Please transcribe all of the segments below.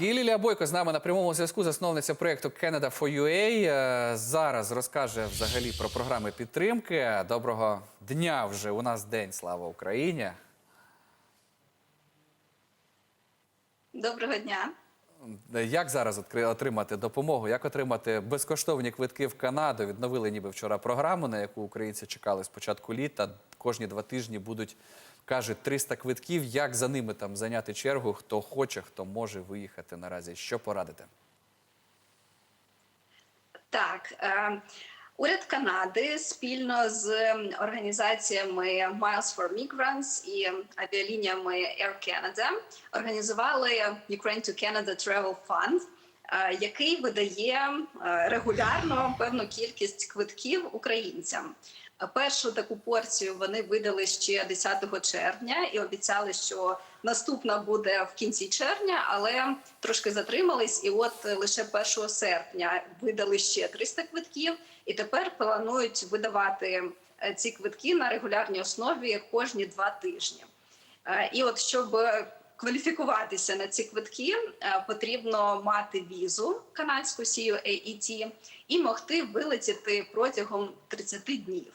І Лілія Бойко з нами на прямому зв'язку, засновниця проєкту Canada for UA. Е, Зараз розкаже взагалі про програми підтримки. Доброго дня вже у нас день, слава Україні. Доброго дня. Як зараз отримати допомогу? Як отримати безкоштовні квитки в Канаду? Відновили ніби вчора програму, на яку українці чекали з початку літа. Кожні два тижні будуть, кажуть, 300 квитків. Як за ними там зайняти чергу? Хто хоче, хто може виїхати наразі? Що порадите? Так, е, уряд Канади спільно з організаціями Miles for Migrants і авіалініями Air Canada організували Ukraine to Canada Travel Fund, е, який видає е, регулярно певну кількість квитків українцям. Першу таку порцію вони видали ще 10 червня і обіцяли, що наступна буде в кінці червня, але трошки затримались. І от лише 1 серпня видали ще 300 квитків, і тепер планують видавати е, ці квитки на регулярній основі кожні два тижні. Е, І от щоб кваліфікуватися на ці квитки, е, потрібно мати візу канадську CUAET і могти вилетіти протягом 30 днів.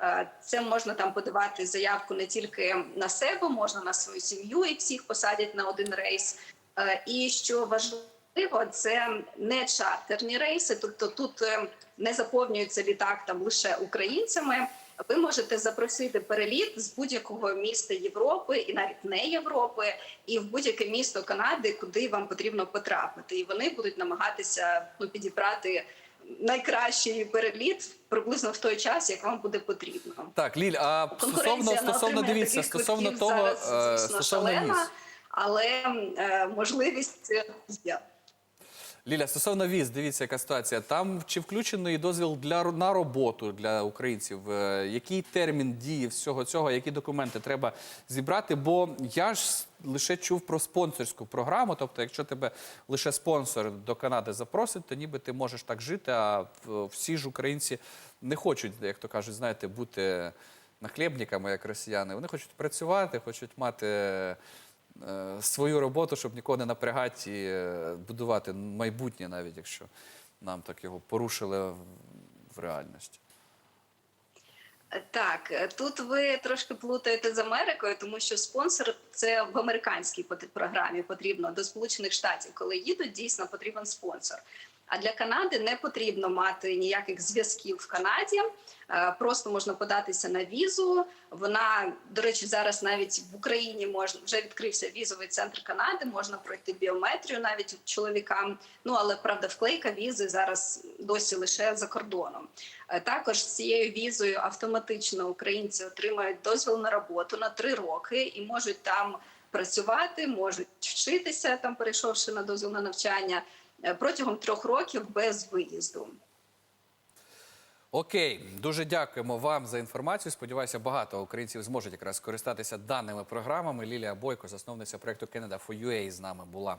Е, Це можна там подавати заявку не тільки на себе, можна на свою сім'ю, і всіх посадять на один рейс. Е, І що важливо, це не чартерні рейси, тобто тут е, не заповнюється літак там лише українцями. Ви можете запросити переліт з будь-якого міста Європи і навіть не Європи, і в будь-яке місто Канади, куди вам потрібно потрапити, і вони будуть намагатися ну підібрати найкращий переліт приблизно в той час, як вам буде потрібно. Так, Ліль, а стосовно стосовно дивіться, стосовно того, зараз, е, звісно, стосовно шалена, але е, можливість є. Ліля, стосовно віз, дивіться, яка ситуація. Там чи включений дозвіл для на роботу для українців? Е, Який термін дії всього цього? Які документи треба зібрати? Бо я ж лише чув про спонсорську програму. Тобто, якщо тебе лише спонсор до Канади запросить, то ніби ти можеш так жити. А всі ж українці не хочуть, як то кажуть, знаєте, бути нахлєбниками, як росіяни. Вони хочуть працювати, хочуть мати свою роботу, щоб нікого не напрягати і е, будувати майбутнє, навіть якщо нам так його порушили в- реальності. Так, е, тут ви трошки плутаєте з Америкою, тому що спонсор це в американській програмі потрібно до Сполучених Штатів. Коли їдуть, дійсно потрібен спонсор. А для Канади не потрібно мати ніяких зв'язків в Канаді. Е, Просто можна податися на візу. Вона, до речі, зараз навіть в Україні можна вже відкрився візовий центр Канади. Можна пройти біометрію навіть чоловікам. Ну але правда, вклейка візи зараз досі лише за кордоном. Е, Також з цією візою автоматично українці отримають дозвіл на роботу на три роки і можуть там працювати, можуть вчитися там, перейшовши на дозвіл на навчання протягом трьох років без виїзду. Окей, дуже дякуємо вам за інформацію. Сподіваюся, багато українців зможуть якраз скористатися даними програмами. Лілія Бойко, засновниця проєкту Canada for UA, з нами була.